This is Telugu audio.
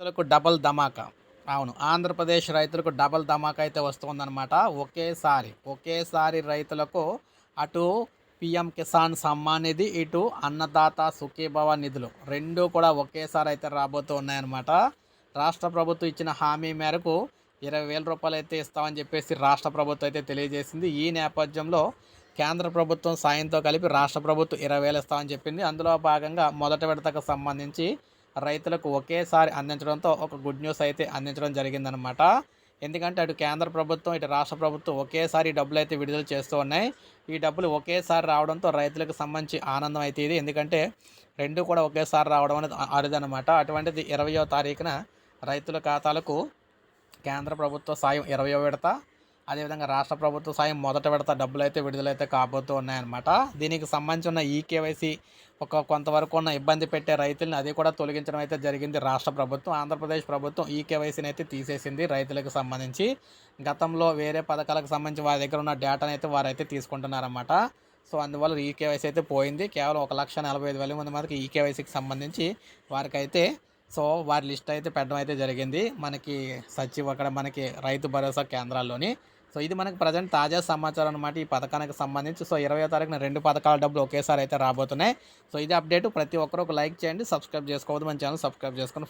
రైతులకు డబల్ ధమాకా. అవును ఆంధ్రప్రదేశ్ రైతులకు డబల్ ధమాకా అయితే వస్తుందన్నమాట. ఒకేసారి ఒకేసారి రైతులకు అటు పిఎం కిసాన్ సమ్మాన్ నిధి ఇటు అన్నదాత సుఖీభవ నిధులు. రెండు కూడా ఒకేసారి అయితే రాబోతూ ఉన్నాయన్నమాట. రాష్ట్ర ప్రభుత్వం ఇచ్చిన హామీ మేరకు ఇరవై వేల రూపాయలు అయితే ఇస్తామని చెప్పేసి రాష్ట్ర ప్రభుత్వం అయితే తెలియజేసింది. ఈ నేపథ్యంలో కేంద్ర ప్రభుత్వం సాయంతో కలిపి రాష్ట్ర ప్రభుత్వం ఇరవై వేలు ఇస్తామని చెప్పింది. అందులో భాగంగా మొదటి విడతకు సంబంధించి రైతులకు ఒకేసారి అందించడంతో ఒక గుడ్ న్యూస్ అయితే అందించడం జరిగిందనమాట ఎందుకంటే అటు కేంద్ర ప్రభుత్వం ఇటు రాష్ట్ర ప్రభుత్వం ఒకేసారి డబ్బులు అయితే విడుదల చేస్తూ ఉన్నాయి. ఈ డబ్బులు ఒకేసారి రావడంతో రైతులకు సంబంధించి ఆనందం అయితే ఇది. ఎందుకంటే రెండు కూడా ఒకేసారి రావడం అనేది అరుదనమాట అటువంటిది ఇరవయో తారీఖున రైతుల ఖాతాలకు కేంద్ర ప్రభుత్వ సాయం ఇరవయో విడత అదేవిధంగా రాష్ట్ర ప్రభుత్వ సాయం మొదట విడత డబ్బులు అయితే విడుదలైతే కాబోతూ ఉన్నాయన్నమాట. దీనికి సంబంధించి ఉన్న ఈ కేవైసీ ఒక కొంతవరకు ఉన్న ఇబ్బంది పెట్టే రైతులను అది కూడా తొలగించడం అయితే జరిగింది రాష్ట్ర ప్రభుత్వం. ఆంధ్రప్రదేశ్ ప్రభుత్వం ఈ కేవైసీని అయితే తీసేసింది రైతులకు సంబంధించి. గతంలో వేరే పథకాలకు సంబంధించి వారి దగ్గర ఉన్న డేటాను అయితే వారైతే తీసుకుంటున్నారన్నమాట. సో అందువల్ల ఈ కేవైసీ అయితే పోయింది. కేవలం ఒక లక్ష నలభై ఐదు వేల మంది మనకి ఈ కేవైసీకి సంబంధించి వారికైతే సో వారి లిస్ట్ అయితే పెట్టడం అయితే జరిగింది. మనకి సచివ్ అక్కడ మనకి రైతు భరోసా కేంద్రాల్లోని. సో ఇది మనకు ప్రజెంట్ తాజా సమాచారం అనమాట ఈ పథకానికి సంబంధించి. సో ఇరవై తారీఖున రెండు పథకాల డబ్బులు ఒకేసారి అయితే రాబోతున్నాయి. సో ఇది అప్డేట్. ప్రతి ఒక్కరు ఒక లైక్ చేయండి సబ్స్క్రైబ్ చేసుకోవద్దు. మన ఛానల్ సబ్స్క్రైబ్ చేసుకొని